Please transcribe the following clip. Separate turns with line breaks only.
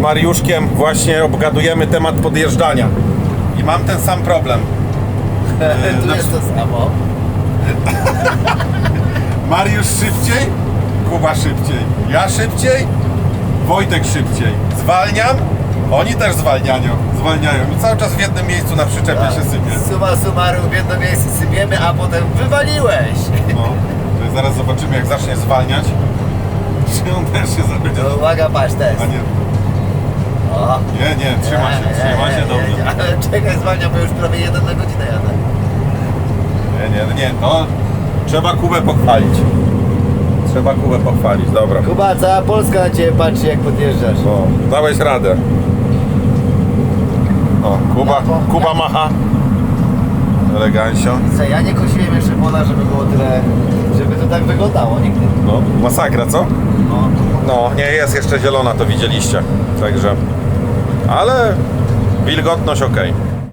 Mariuszkiem właśnie obgadujemy temat podjeżdżania. I mam ten sam problem.
tu
na
jest to samo.
Mariusz szybciej, Kuba szybciej. Ja szybciej, Wojtek szybciej. Zwalniam, oni też zwalniają. zwalniają. I cały czas w jednym miejscu na przyczepie się sypie.
Suma summarum w jedno miejsce sypiemy, a potem wywaliłeś.
No, to zaraz zobaczymy jak zacznie zwalniać. Czy on też się zabędzie.
To uwaga, patrz test.
Nie,
O.
nie, nie, trzyma się, trzyma się dobrze.
Ale czekaj, zwalniam, bo już prawie jeden na godzinę jadę.
Nie, nie, nie, no trzeba Kubę pochwalić. Trzeba Kubę pochwalić, dobra.
Kuba, cała Polska na Ciebie patrzy, jak podjeżdżasz.
O, dałeś radę. O, Kuba, Kuba macha. Elegancio.
Co, ja nie kosiłem jeszcze pola, żeby było tyle, żeby to tak wyglądało nigdy.
No, masakra, co?
No.
No, nie jest jeszcze zielona, to widzieliście. Także, ale wilgotność ok.